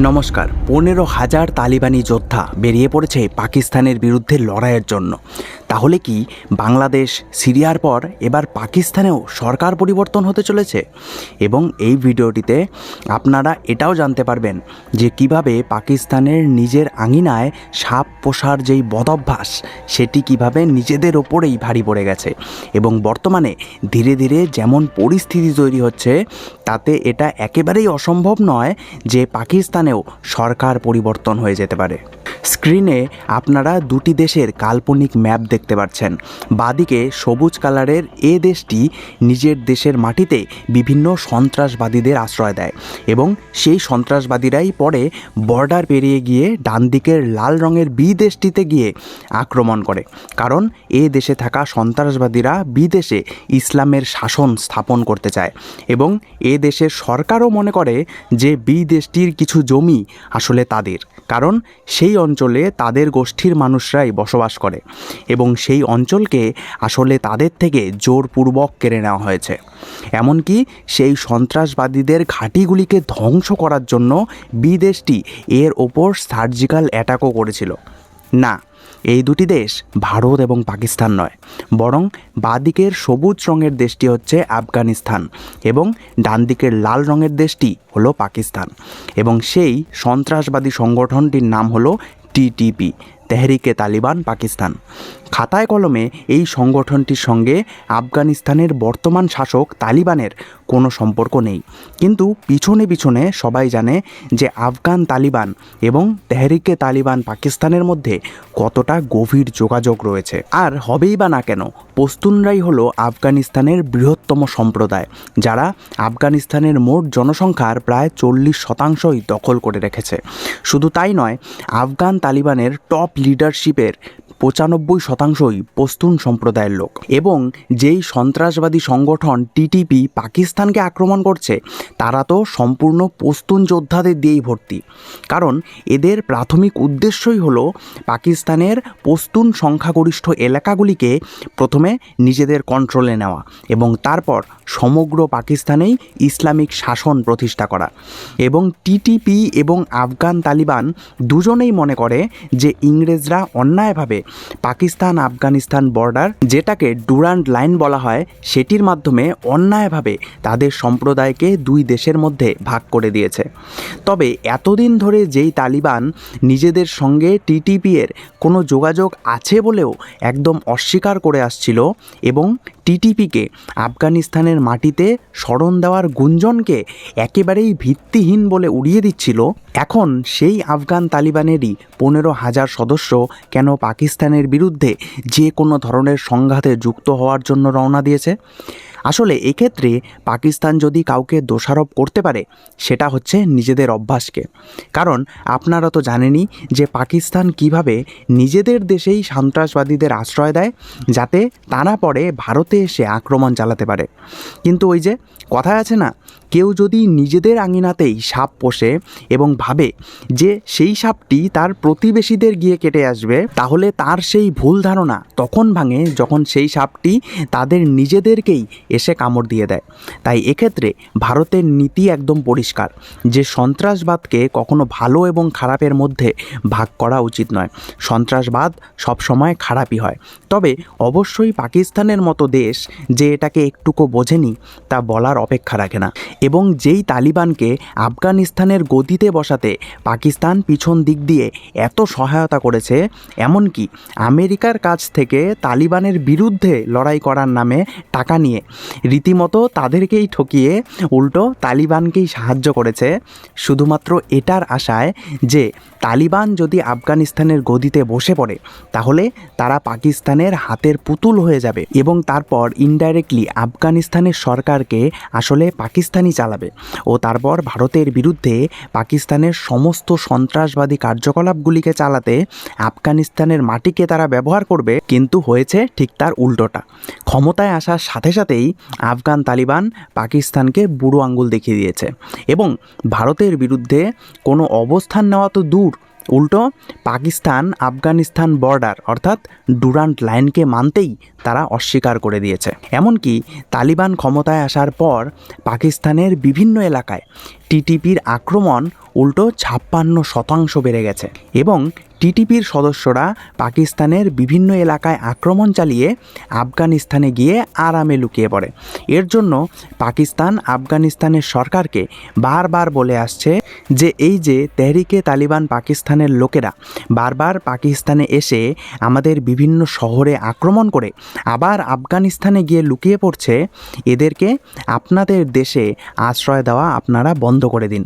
নমস্কার। পনেরো হাজার তালিবানি যোদ্ধা বেরিয়ে পড়েছে পাকিস্তানের বিরুদ্ধে লড়াইয়ের জন্য। তাহলে কি বাংলাদেশ, সিরিয়ার পর এবার পাকিস্তানেও সরকার পরিবর্তন হতে চলেছে? এবং এই ভিডিওটিতে আপনারা এটাও জানতে পারবেন যে কীভাবে পাকিস্তানের নিজের আঙিনায় সাপ পোষার যেই বদভ্যাস, সেটি কীভাবে নিজেদের ওপরেই ভারী পড়ে গেছে। এবং বর্তমানে ধীরে ধীরে যেমন পরিস্থিতি তৈরি হচ্ছে, তাতে এটা একেবারেই অসম্ভব নয় যে পাকিস্তানেও সরকার পরিবর্তন হয়ে যেতে পারে। স্ক্রিনে আপনারা দুটি দেশের কাল্পনিক ম্যাপ দেখতে পাচ্ছেন। বাদিকে সবুজ কালারের এ দেশটি নিজের দেশের মাটিতে বিভিন্ন সন্ত্রাসবাদীদের আশ্রয় দেয় এবং সেই সন্ত্রাসবাদীরাই পরে বর্ডার পেরিয়ে গিয়ে ডান দিকের লাল রঙের বি দেশটিতে গিয়ে আক্রমণ করে। কারণ এ দেশে থাকা সন্ত্রাসবাদীরা বিদেশে ইসলামের শাসন স্থাপন করতে চায় এবং এ দেশের সরকারও মনে করে যে বি দেশটির কিছু জমি আসলে তাদের। কারণ সেই অঞ্চলে তাদের গোষ্ঠীর মানুষরাই বসবাস করে এবং সেই অঞ্চলকে আসলে তাদের থেকে জোরপূর্বক কেড়ে নেওয়া হয়েছে। এমনকি সেই সন্ত্রাসবাদীদের ঘাঁটিগুলিকে ধ্বংস করার জন্য বিদেশটি এর ওপর সার্জিক্যাল অ্যাটাকও করেছিল। না এই দুটি দেশ ভারত এবং পাকিস্তান নয়, বরং বাঁদিকের সবুজ রঙের দেশটি হচ্ছে আফগানিস্তান এবং ডান দিকের লাল রঙের দেশটি হলো পাকিস্তান এবং সেই সন্ত্রাসবাদী সংগঠনটির নাম হলো টিটিপি তেহরিকে তালিবান পাকিস্তান। খাতায় কলমে এই সংগঠনটির সঙ্গে আফগানিস্তানের বর্তমান শাসক তালিবানের কোনো সম্পর্ক নেই। কিন্তু পিছনে পিছনে সবাই জানে যে আফগান তালিবান এবং তেহরিকে তালিবান পাকিস্তানের মধ্যে কতটা গভীর যোগাযোগ রয়েছে। আর হবেই বা না কেন, পস্তুনরাই হলো আফগানিস্তানের বৃহত্তম সম্প্রদায়, যারা আফগানিস্তানের মোট জনসংখ্যার প্রায় চল্লিশ শতাংশই দখল করে রেখেছে। শুধু তাই নয়, আফগান তালিবানের টপ লিডারশিপের পঁচানব্বই শতাংশই পস্তুন সম্প্রদায়ের লোক। এবং যেই সন্ত্রাসবাদী সংগঠন টিটিপি পাকিস্তানকে আক্রমণ করছে, তারা তো সম্পূর্ণ পস্তুন যোদ্ধাদের দিয়েই ভর্তি। কারণ এদের প্রাথমিক উদ্দেশ্যই হলো পাকিস্তানের পস্তুন সংখ্যাগরিষ্ঠ এলাকাগুলিকে প্রথমে নিজেদের কন্ট্রোলে নেওয়া এবং তারপর সমগ্র পাকিস্তানেই ইসলামিক শাসন প্রতিষ্ঠা করা। এবং টিটিপি এবং আফগান তালিবান দুজনেই মনে করে যে ইংরেজরা অন্যায়ভাবে পাকিস্তান আফগানিস্তান বর্ডার, যেটাকে ডুরান্ড লাইন বলা হয়, সেটির মাধ্যমে অন্যায়ভাবে তাদের সম্প্রদায়কে দুই দেশের মধ্যে ভাগ করে দিয়েছে। তবে এতদিন ধরে যেই তালিবান নিজেদের সঙ্গে টিটিপি এর কোনো যোগাযোগ আছে বলেও একদম অস্বীকার করে আসছিল এবং টিটিপিকে আফগানিস্তানের মাটিতে স্মরণ দেওয়ার গুঞ্জনকে একেবারেই ভিত্তিহীন বলে উড়িয়ে দিচ্ছিল, এখন সেই আফগান তালিবানেরই পনেরো হাজার সদস্য কেন পাকিস্তানের বিরুদ্ধে যে কোনো ধরনের সংঘাতে যুক্ত হওয়ার জন্য রওনা দিয়েছে। আসলে এক্ষেত্রে পাকিস্তান যদি কাউকে দোষারোপ করতে পারে, সেটা হচ্ছে নিজেদের অভ্যাসকে। কারণ আপনারা তো জানেনই যে পাকিস্তান কীভাবে নিজেদের দেশেই সন্ত্রাসবাদীদের আশ্রয় দেয়, যাতে তারা পরে ভারতে এসে আক্রমণ চালাতে পারে। কিন্তু ওই যে কথায় আছে না কেউ যদি নিজেদের আঙিনাতেই সাপ পোষে এবং ভাবে যে সেই সাপটি তার প্রতিবেশীদের গিয়ে কেটে আসবে, তাহলে তার সেই ভুল ধারণা তখন ভাঙে যখন সেই সাপটি তাদের নিজেদেরকেই এসে কামড় দিয়ে দেয়। তাই এক্ষেত্রে ভারতের নীতি একদম পরিষ্কার, যে সন্ত্রাসবাদকে কখনো ভালো এবং খারাপের মধ্যে ভাগ করা উচিত নয়। সন্ত্রাসবাদ সবসময় খারাপই হয়। তবে অবশ্যই পাকিস্তানের মতো দেশ যে এটাকে একটুকু বোঝেনি, তা বলার অপেক্ষা রাখে না। এবং যেই তালিবানকে আফগানিস্তানের গদিতে বসাতে পাকিস্তান পিছন দিক দিয়ে এত সহায়তা করেছে, এমনকি আমেরিকার কাছ থেকে তালিবানের বিরুদ্ধে লড়াই করার নামে টাকা নিয়ে, রীতিমতো তাদেরকেই ঠকিয়ে উল্টো তালিবানকেই সাহায্য করেছে। শুধুমাত্র এটার আশায় যে তালিবান যদি আফগানিস্তানের গদিতে বসে পড়ে, তাহলে তারা পাকিস্তানের হাতের পুতুল হয়ে যাবে এবং তারপর ইনডাইরেক্টলি আফগানিস্তানের সরকারকে আসলে পাকিস্তানি চালাবে। ও তারপর ভারতের বিরুদ্ধে পাকিস্তানের সমস্ত সন্ত্রাসবাদী কার্যকলাপগুলিকে চালাতে আফগানিস্তানের মাটিকে তারা ব্যবহার করবে, কিন্তু হয়েছে ঠিক তার উল্টোটা। ক্ষমতায় আসার সাথে সাথেই আফগান তালিবান পাকিস্তানকে বুড়ো আঙ্গুল দেখিয়ে দিয়েছে। এবং ভারতের বিরুদ্ধে কোনো অবস্থান নেওয়া তো দূর উল্টো পাকিস্তান, আফগানিস্তান বর্ডার অর্থাৎ ডুরান্ট লাইনকে মানতেই তারা অস্বীকার করে দিয়েছে। এমনকি তালিবান ক্ষমতায় আসার পর পাকিস্তানের বিভিন্ন এলাকায় টিটিপির আক্রমণ উল্টো ছাপ্পান্ন শতাংশ বেড়ে গেছে এবং টিটিপির সদস্যরা পাকিস্তানের বিভিন্ন এলাকায় আক্রমণ চালিয়ে আফগানিস্তানে গিয়ে আরামে লুকিয়ে পড়ে। এর জন্য পাকিস্তান আফগানিস্তানের সরকারকে বারবার বলে আসছে যে এই যে তেহরিকে তালিবান পাকিস্তানের লোকেরা বারবার পাকিস্তানে এসে আমাদের বিভিন্ন শহরে আক্রমণ করে আবার আফগানিস্তানে গিয়ে লুকিয়ে পড়ছে, এদেরকে আপনাদের দেশে আশ্রয় দেওয়া আপনারা বন্ধ করে দিন।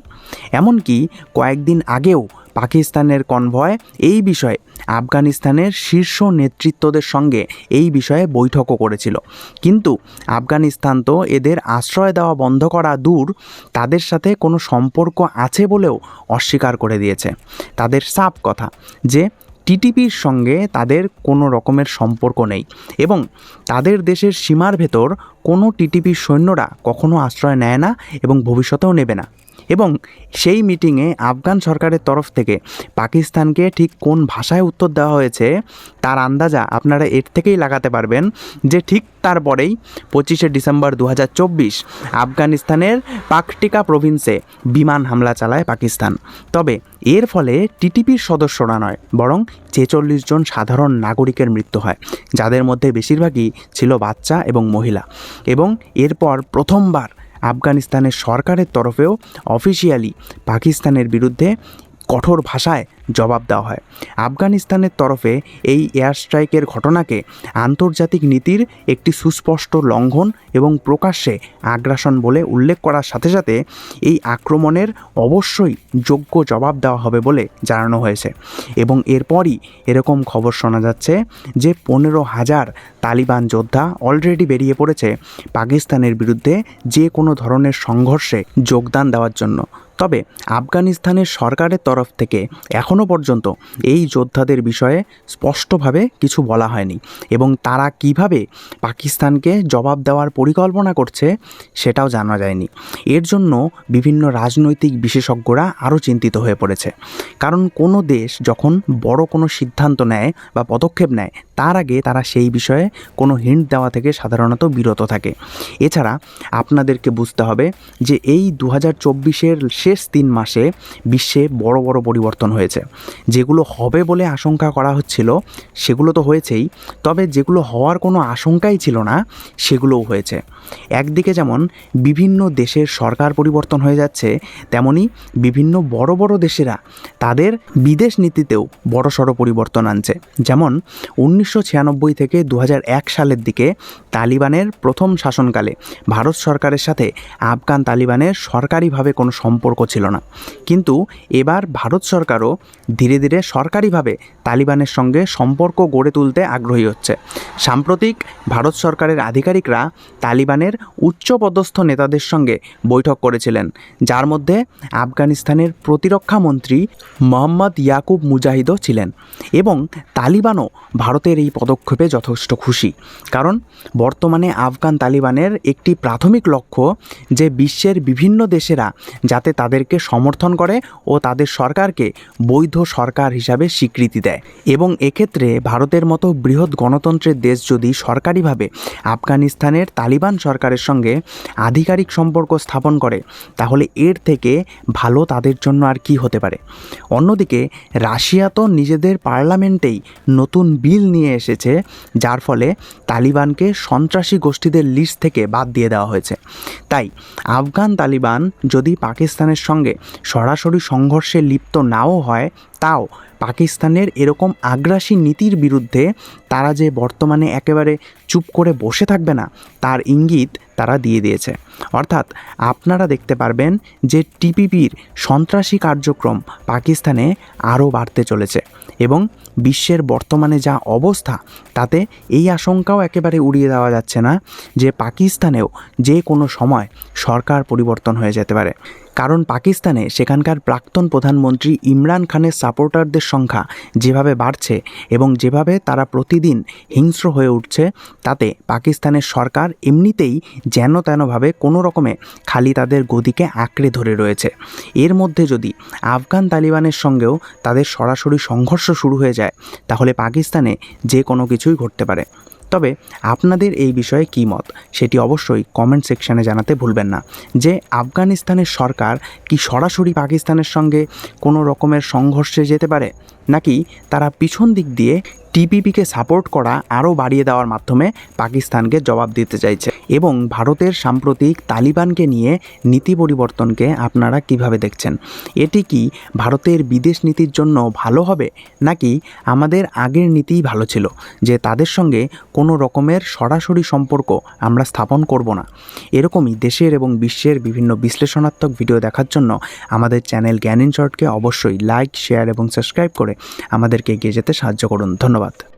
এমনকি কয়েকদিন আগেও পাকিস্তানের কনভয় এই বিষয়ে আফগানিস্তানের শীর্ষ নেতৃত্বদের সঙ্গে এই বিষয়ে বৈঠকও করেছিল। কিন্তু আফগানিস্তান তো এদের আশ্রয় দেওয়া বন্ধ করা দূর, তাদের সাথে কোনো সম্পর্ক আছে বলেও অস্বীকার করে দিয়েছে। তাদের সাফ কথা যে টিটিপির সঙ্গে তাদের কোনো রকমের সম্পর্ক নেই এবং তাদের দেশের সীমার ভেতর কোনো টিটিপির সৈন্যরা কখনো আশ্রয় নেয় না এবং ভবিষ্যতেও নেবে না। এবং সেই মিটিংয়ে আফগান সরকারের তরফ থেকে পাকিস্তানকে ঠিক কোন ভাষায় উত্তর দেওয়া হয়েছে তার আন্দাজা আপনারা এর থেকেই লাগাতে পারবেন যে ঠিক তারপরেই পঁচিশে ডিসেম্বর দু হাজার চব্বিশ আফগানিস্তানের পাকটিকা প্রভিন্সে বিমান হামলা চালায় পাকিস্তান। তবে এর ফলে টিটিপির সদস্যরা নয়, বরং ছেচল্লিশ জন সাধারণ নাগরিকের মৃত্যু হয়, যাদের মধ্যে বেশিরভাগই ছিল বাচ্চা এবং মহিলা। এবং এরপর প্রথমবার আফগানিস্তানের সরকারের তরফেও অফিসিয়ালি পাকিস্তানের বিরুদ্ধে কঠোর ভাষায় জবাব দেওয়া হয়। আফগানিস্তানের তরফে এই এয়ার স্ট্রাইকের ঘটনাকে আন্তর্জাতিক নীতির একটি সুস্পষ্ট লঙ্ঘন এবং প্রকাশ্যে আগ্রাসন বলে উল্লেখ করার সাথে সাথে এই আক্রমণের অবশ্যই যোগ্য জবাব দেওয়া হবে বলে জানানো হয়েছে। এবং এরপরই এরকম খবর শোনা যাচ্ছে যে পনেরো হাজার তালিবান যোদ্ধা অলরেডি বেরিয়ে পড়েছে পাকিস্তানের বিরুদ্ধে যে কোনো ধরনের সংঘর্ষে যোগদান দেওয়ার জন্য। তবে আফগানিস্তানের সরকারের তরফ থেকে এখনও পর্যন্ত এই যোদ্ধাদের বিষয়ে স্পষ্টভাবে কিছু বলা হয়নি এবং তারা কীভাবে পাকিস্তানকে জবাব দেওয়ার পরিকল্পনা করছে সেটাও জানা যায়নি। এর জন্য বিভিন্ন রাজনৈতিক বিশেষজ্ঞরা আরও চিন্তিত হয়ে পড়েছে। কারণ কোনো দেশ যখন বড় কোনো সিদ্ধান্ত নেয় বা পদক্ষেপ নেয় তার আগে তারা সেই বিষয়ে কোনো হিন্ট দেওয়া থেকে সাধারণত বিরত থাকে। এছাড়া আপনাদেরকে বুঝতে হবে যে এই দু হাজার চব্বিশের শেষ তিন মাসে বিশ্বে বড় বড় পরিবর্তন হয়েছে। যেগুলো হবে বলে আশঙ্কা করা হচ্ছিল, সেগুলো তো হয়েছেই, তবে যেগুলো হওয়ার কোনো আশঙ্কাই ছিল না, সেগুলোও হয়েছে। একদিকে যেমন বিভিন্ন দেশের সরকার পরিবর্তন হয়ে যাচ্ছে, তেমনি বিভিন্ন বড় বড় দেশেরা তাদের বিদেশ নীতিতেও বড়সড় পরিবর্তন আনছে। যেমন উনিশশো ছিয়ানব্বই থেকে দু সালের দিকে তালিবানের প্রথম শাসনকালে ভারত সরকারের সাথে আফগান তালিবানের সরকারিভাবে কোনো সম্পর্ক ছিল না। কিন্তু এবার ভারত সরকারও ধীরে ধীরে সরকারিভাবে তালিবানের সঙ্গে সম্পর্ক গড়ে তুলতে আগ্রহী হচ্ছে। সাম্প্রতিক ভারত সরকারের আধিকারিকরা তালিবানের উচ্চপদস্থ নেতাদের সঙ্গে বৈঠক করেছিলেন, যার মধ্যে আফগানিস্তানের প্রতিরক্ষা মন্ত্রী মোহাম্মদ ইয়াকুব মুজাহিদও ছিলেন এবং তালিবানও ভারতের এই পদক্ষেপে যথেষ্ট খুশি। কারণ বর্তমানে আফগান তালিবানের একটি প্রাথমিক লক্ষ্য যে বিশ্বের বিভিন্ন দেশেরা যাতে তাদেরকে সমর্থন করে ও তাদের সরকারকে বৈধ সরকার হিসাবে স্বীকৃতি দেয়। এবং এক্ষেত্রে ভারতের মতো বৃহৎ গণতন্ত্রের দেশ যদি সরকারিভাবে আফগানিস্তানের তালিবান সরকারের সঙ্গে আধিকারিক সম্পর্ক স্থাপন করে, তাহলে এর থেকে ভালো তাদের জন্য আর কি হতে পারে? অন্যদিকে রাশিয়া তো নিজেদের পার্লামেন্টেই নতুন বিল নিয়ে এসেছে, যার ফলে তালিবানকে সন্ত্রাসী গোষ্ঠীদের লিস্ট থেকে বাদ দিয়ে দেওয়া হয়েছে। তাই আফগান তালিবান যদি পাকিস্তানের সঙ্গে সরাসরি সংঘর্ষে লিপ্ত নাও হয়, তাও পাকিস্তানের এরকম আগ্রাসী নীতির বিরুদ্ধে তারা যে বর্তমানে একেবারে চুপ করে বসে থাকবে না, তার ইঙ্গিত তারা দিয়ে দিয়েছে। অর্থাৎ আপনারা দেখতে পারবেন যে টিপিপির সন্ত্রাসী কার্যক্রম পাকিস্তানে আরও বাড়তে চলেছে। এবং বিশ্বের বর্তমানে যা অবস্থা, তাতে এই আশঙ্কাও একেবারে উড়িয়ে দেওয়া যাচ্ছে না যে পাকিস্তানেও যে কোনো সময় সরকার পরিবর্তন হয়ে যেতে পারে। কারণ পাকিস্তানে সেখানকার প্রাক্তন প্রধানমন্ত্রী ইমরান খানের সাপোর্টারদের সংখ্যা যেভাবে বাড়ছে এবং যেভাবে তারা প্রতিদিন হিংস্র হয়ে উঠছে, তাতে পাকিস্তানের সরকার এমনিতেই যেন তেনভাবে কোনো রকমে খালি তাদের গদিকে আঁকড়ে ধরে রয়েছে। এর মধ্যে যদি আফগান তালিবানের সঙ্গেও তাদের সরাসরি সংঘর্ষ শুরু হয়ে যায়, তাহলে পাকিস্তানে যে কোনো কিছুই ঘটতে পারে। তবে আপনাদের এই বিষয়ে কী মত? সেটি অবশ্যই কমেন্ট সেকশানে জানাতে ভুলবেন না। যে আফগানিস্তানের সরকার কি সরাসরি পাকিস্তানের সঙ্গে কোনো রকমের সংঘর্ষে যেতে পারে? নাকি তারা পিছন দিক দিয়ে টিপিপিকে সাপোর্ট করা আরও বাড়িয়ে দেওয়ার মাধ্যমে পাকিস্তানকে জবাব দিতে চাইছে এবং ভারতের সাম্প্রতিক তালিবানকে নিয়ে নীতি পরিবর্তনকে আপনারা কীভাবে দেখছেন? এটি কি ভারতের বিদেশ নীতির জন্য ভালো হবে নাকি আমাদের আগের নীতিই ভালো ছিল যে তাদের সঙ্গে কোনো রকমের সরাসরি সম্পর্ক আমরা স্থাপন করব না? এরকমই দেশের এবং বিশ্বের বিভিন্ন বিশ্লেষণাত্মক ভিডিও দেখার জন্য আমাদের চ্যানেল জ্ঞান ইন শর্টকে অবশ্যই লাইক, শেয়ার এবং সাবস্ক্রাইব করে আমাদেরকে এগিয়ে যেতে সাহায্য করুন। ধন্যবাদ